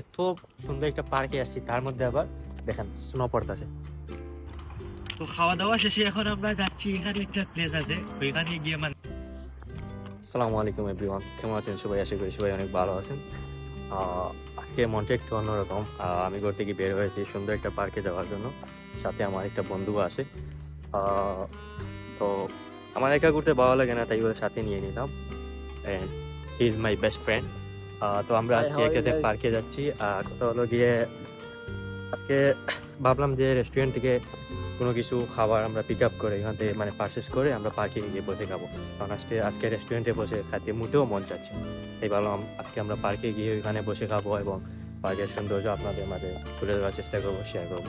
এত সুন্দর একটা পার্কে আসছি তার মধ্যে আবার দেখেন স্নো পড়তেছে। তো খাওয়া দাওয়া শেষে এখন আমরা যাচ্ছি এখানে একটা প্লেস আছে ওইখানে গিয়ে মানে আসসালামু আলাইকুম এভরিওয়ান কেমন আছেন সবাই? আশা করি সবাই অনেক ভালো আছেন। আজকে মনটা একটু অন্যরকম। আমি ঘর থেকে বের হয়েছি সুন্দর একটা পার্কে যাওয়ার জন্য। সাথে আমার একটা বন্ধু আছে। তো আমার একা ঘুরতে ভালো লাগে না তাই ওদের সাথে নিয়ে নিলাম। And he is my best friend তো আমরা আজকে একসাথে পার্কে যাচ্ছি। আর কথা হলো গিয়ে আজকে ভাবলাম যে রেস্টুরেন্ট থেকে কোনো কিছু খাবার আমরা পিক আপ করে এখান থেকে মানে পারচেস করে আমরা পার্কে গিয়ে বসে খাব। কারণ আজকে আজকে রেস্টুরেন্টে বসে খাইতে মোটেও মন চাচ্ছে এই ভাবলাম আজকে আমরা পার্কে গিয়ে ওইখানে বসে খাব এবং পার্কের সৌন্দর্য আপনাদের মাঝে তুলে ধরার চেষ্টা করব শেয়ার করব।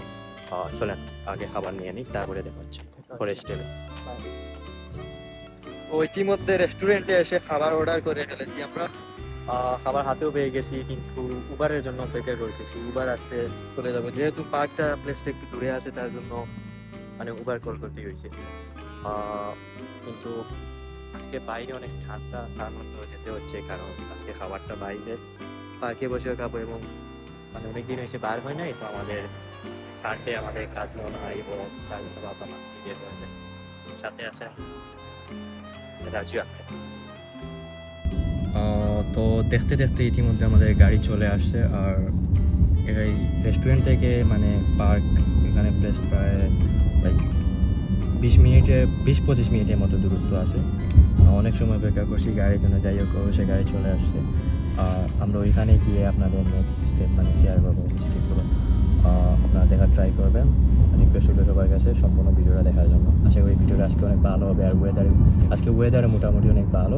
আহ, চলেন আগে খাবার নিয়ে নিই তারপরে দেখা হচ্ছে স্টেলে তো ইতিমধ্যে রেস্টুরেন্টে এসে খাবার অর্ডার করে ফেলেছি আমরা। খাবার হাতেও পেয়ে গেছি, কিন্তু উবারের জন্য অপেক্ষা করতেছি। উবার আসতে চলে যাব। যেহেতু পার্কটা প্লেসটা একটু দূরে আছে, তার জন্য মানে উবার কল করতে হয়েছে। কিন্তু আজকে বাইরে অনেক ঠান্ডা, তার মধ্যেও যেতে হচ্ছে, কারণ আজকে খাবারটা বাইরে। পার্কে বসে খাব এবং মানে অনেকদিন হয়েছে বার হয় নাই, তো আমাদের সানডে আমাদের কাজ মনে হয় এবং তার বাবা মাছকে দিয়ে সাথে আছেন রাজু আহমেদ তো দেখতে দেখতে ইতিমধ্যে আমাদের গাড়ি চলে আসছে আর এই রেস্টুরেন্ট থেকে মানে পার্ক এখানে প্লেস প্রায় লাইক বিশ মিনিটে, বিশ পঁচিশ মিনিটের মতো দূরত্ব আছে। অনেক সময় অপেক্ষা করছি গাড়ির জন্য, যাই হোক সে গাড়ি চলে আসছে। আর আমরা ওইখানে গিয়ে আপনাদের নেক্সট স্টেপ মানে শেয়ার করব স্টেপ করব। আপনারা দেখার ট্রাই করবেন। রিকোয়েস্ট হলো সবার কাছে, সম্পূর্ণ ভিডিওটা দেখার জন্য। আশা করি ভিডিওটা আজকে অনেক ভালো হবে, আর ওয়েদার আজকে ওয়েদার মোটামুটি অনেক ভালো।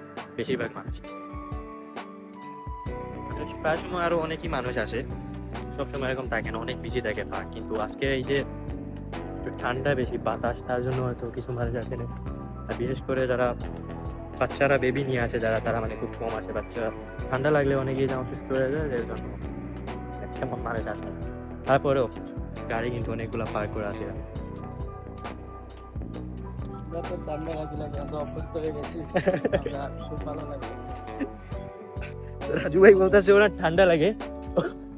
বেশিরভাগ মানুষ। মানুষ প্রায় সময় আরও অনেকই মানুষ আসে। সবসময় এরকম থাকে না, অনেক বেশি থাকে পার্ক কিন্তু আজকে এই যে একটু ঠান্ডা বেশি, বাতাস, তার জন্য হয়তো কিছু মানুষ আসে না। আর বিশেষ করে যারা বাচ্চারা বেবি নিয়ে আসে, যারা, তারা মানে খুব কম আসে। বাচ্চারা ঠান্ডা লাগলে অনেকেই যেমন অসুস্থ হয়ে যায়, এর জন্য তেমন মানুষ আসে। তারপরেও গাড়ি কিন্তু অনেকগুলো পার্ক করে আসে। আমরা তো ঠান্ডা লাগে লাগে আমরা অভ্যস্ত হয়ে গেছি। খুব ভালো লাগে রাজু ভাই বলতেছে ওরা ঠান্ডা লাগে।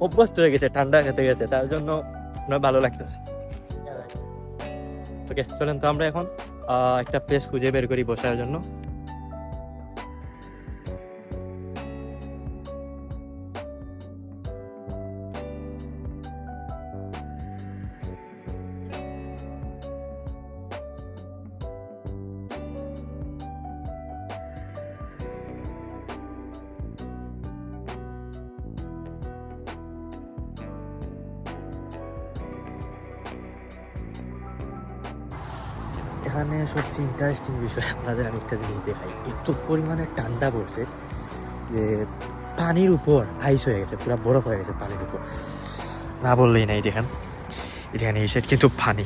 অভ্যস্ত হয়ে গেছে ঠান্ডা খেতে গেছে তার জন্য ওনার ভালো লাগতেছে। ওকে চলেন তো আমরা এখন আহ, একটা প্লেস খুঁজে বের করি বসার জন্য। এখানে সবচেয়ে ইন্টারেস্টিং বিষয়, আপনাদের আমি একটা জিনিস দেখাই। এত পরিমাণে ঠান্ডা পড়ছে, যে পানির উপর আইস হয়ে গেছে, পুরো বরফ হয়ে গেছে পানির উপর। না বললেই নাই, দেখেন। এখানে এই সাইড কিন্তু পানি।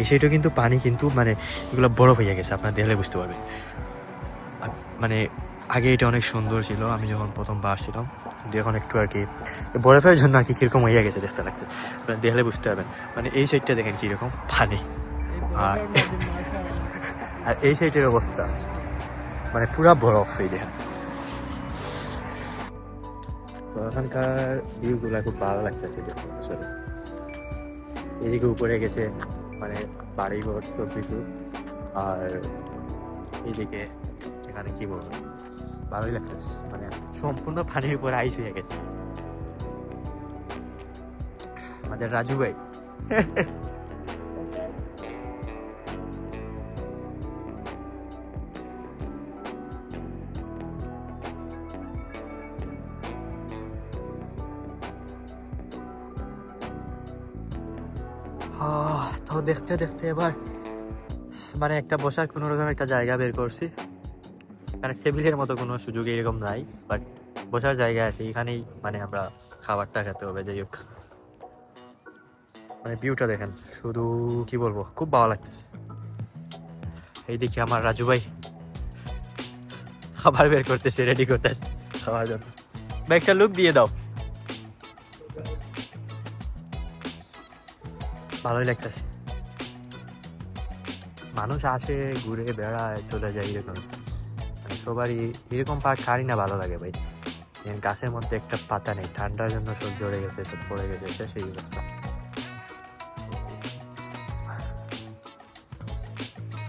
এই সাইডও কিন্তু পানি, কিন্তু মানে এগুলো বরফ হয়ে গেছে, আপনার দেখলে বুঝতে পারবেন। আর মানে আগে এটা অনেক সুন্দর ছিল, আমি যখন প্রথম বা আসছিলাম কিন্তু এখন একটু আর কি বরফের জন্য আর কি কীরকম হয়ে গেছে দেখতে লাগতে দেখলে বুঝতে পারবেন। মানে এই সাইডটা দেখেন কীরকম, পানি। আর আর এই সাইডের অবস্থা। মানে পুরা বরফ এই দেখেন তো এখানকার ভিউগুলো খুব ভালো লাগতেছে আসলে। এদিকে উপরে গেছে মানে বাড়ি ঘর সব কিছু আর এইদিকে এখানে কি বলব? ভালোই লাগতেছে মানে সম্পূর্ণ পানির উপর আইস হয়ে গেছে। আমাদের রাজু ভাই। তো দেখতে দেখতে এবার মানে একটা বসার কোনো রকম একটা জায়গা বের করছি। মানে টেবিলের মতো কোনো সুযোগ এরকম নাই বাট বসার জায়গা আছে এখানেই মানে আমরা খাবারটা খেতে হবে যাই হোক। মানে ভিউটা দেখেন শুধু কি বলব খুব ভালো লাগতেছে। এই দেখি আমার রাজু ভাই খাবার বের করতেছে রেডি করতেছে। খাওয়ার জন্য একটা লুক দিয়ে দাও। ভালোই লাগতেছে। মানুষ আসে, ঘুরে, বেড়ায়, চলে যায় এরকম। মানে সবারই এরকম পার্ক কারই না ভালো লাগে ভাই। গাছের মধ্যে একটা পাতা নেই, ঠান্ডার জন্য সব জড়ে গেছে, সব পড়ে গেছে সেই অবস্থা।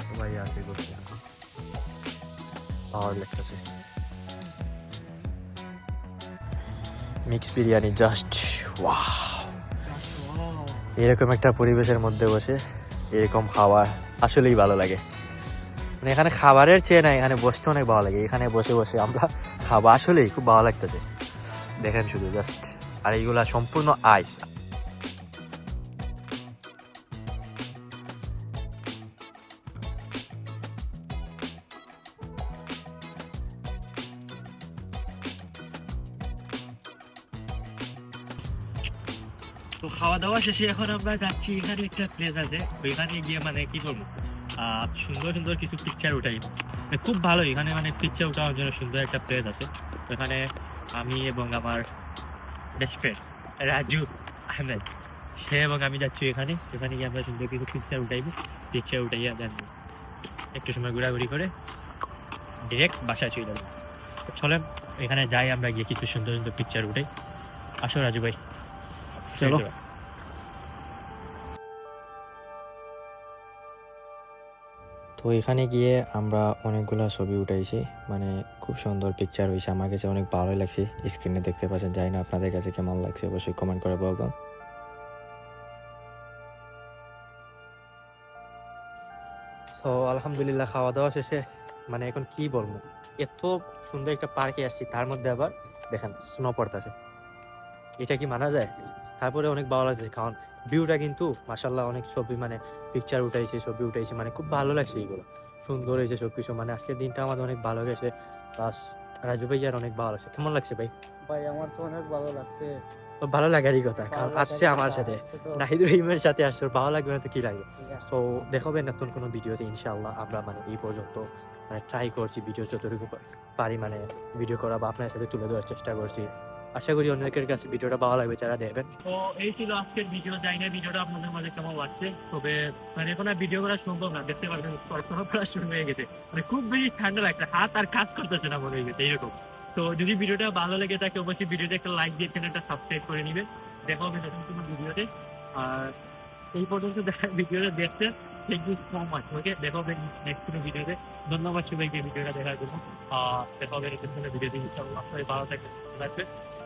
সবাই ভালো মিক্স বিরিয়ানি জাস্ট ওয়াও এরকম একটা পরিবেশের মধ্যে বসে এরকম খাওয়া আসলেই ভালো লাগে। মানে এখানে খাবারের চেয়ে না এখানে বসতে অনেক ভালো লাগে। এখানে বসে বসে আমরা খাওয়া আসলেই খুব ভালো লাগতেছে। দেখেন শুধু জাস্ট আর এইগুলা সম্পূর্ণ আইস তো খাওয়া দাওয়া শেষে এখন আমরা যাচ্ছি, এখানে একটা প্লেস আছে। ওইখানে গিয়ে মানে কি করব সুন্দর সুন্দর কিছু পিকচার উঠাই। মানে খুব ভালো, এখানে মানে পিকচার উঠানোর জন্য সুন্দর একটা প্লেস আছে। ওখানে আমি এবং আমার বেস্ট ফ্রেন্ড রাজু আহমেদ, সে এবং আমি যাচ্ছি এখানে। এখানে গিয়ে আমরা সুন্দর কিছু পিকচার উঠাইবো পিকচার উঠাইয়া দেন একটু সময় ঘোরাঘুরি করে ডিরেক্ট বাসায় চলে যাব। চলেন, এখানে যাই, আমরা গিয়ে কিছু সুন্দর সুন্দর পিকচার উঠাই। আসো রাজু ভাই। চলো। তো এখানে গিয়ে আমরা অনেকগুলা ছবি উঠাইছি। মানে খুব সুন্দর পিকচার হয়েছে আমার কাছে অনেক ভালো লাগছে। স্ক্রিনে দেখতে পাচ্ছেন জানি না আপনাদের কাছে কেমন লাগছে অবশ্যই কমেন্ট করে বলবেন। সো আলহামদুলিল্লাহ খাওয়া দাওয়া শেষে। মানে এখন কি বলব? এত সুন্দর একটা পার্কে আসছি তার মধ্যে আবার দেখেন স্নো পড়তেছে। এটা কি মানা যায়? তারপরে অনেক ভালো লাগছে কারণ ভিউটা কিন্তু মাসাল্লাহ অনেক ছবি মানে পিকচার উঠাইছে ছবি উঠাইছে মানে খুব ভালো লাগছে এইগুলো। সুন্দর হয়েছে সব কিছু মানে আজকের দিনটা আমাদের অনেক ভালো গেছে। প্লাস রাজু ভাইয়ার অনেক ভালো লাগছে। কেমন লাগছে ভাই? ভাই আমার তো অনেক ভালো লাগছে। ভালো লাগারই কথা কারণ আসছে আমার সাথে। নাহিদুর রহিমের সাথে আসছে ভালো লাগবে না তো কি লাগবে? আছে। সো দেখাবে নতুন কোনো ভিডিওতে ইনশাআল্লাহ আমরা মানে এই পর্যন্ত মানে ট্রাই করছি ভিডিও যতটুকু পারি মানে ভিডিও করা বা আপনার সাথে তুলে দেওয়ার চেষ্টা করছি। আশা করি অনেকের কাছে ভিডিওটা ভালো লাগবে, যারা দেখবেন। তো এই ছিল আজকের ভিডিও, জানি না ভিডিওটা আপনাদের মাঝে কেমন লাগছে, তবে মানে এখন আর ভিডিও করা সম্ভব না, দেখতে পারবেন করা শুরু হয়ে গেছে। মানে খুব বেশি ঠান্ডা লাগছে, হাত আর কাজ করতেছে না মনে হয়ে গেছে এরকম তো যদি ভিডিওটা ভালো লেগে থাকে, অবশ্যই ভিডিওতে একটা লাইক দিয়ে চ্যানেলটা সাবস্ক্রাইব করে নিবেন দেখা হবে নতুন কোনো ভিডিওতে। আর এই পর্যন্ত দেখা, ভিডিওটা দেখতে। Thank you so much okay দেখা হবে নেক্সট কোনো ভিডিওতে। ধন্যবাদ সবাইকে ভিডিওটা দেখার জন্য। আহ, দেখা হবে নতুন কোনো ভিডিওতে, ইনশাআল্লাহ। ভালো থাকবেন।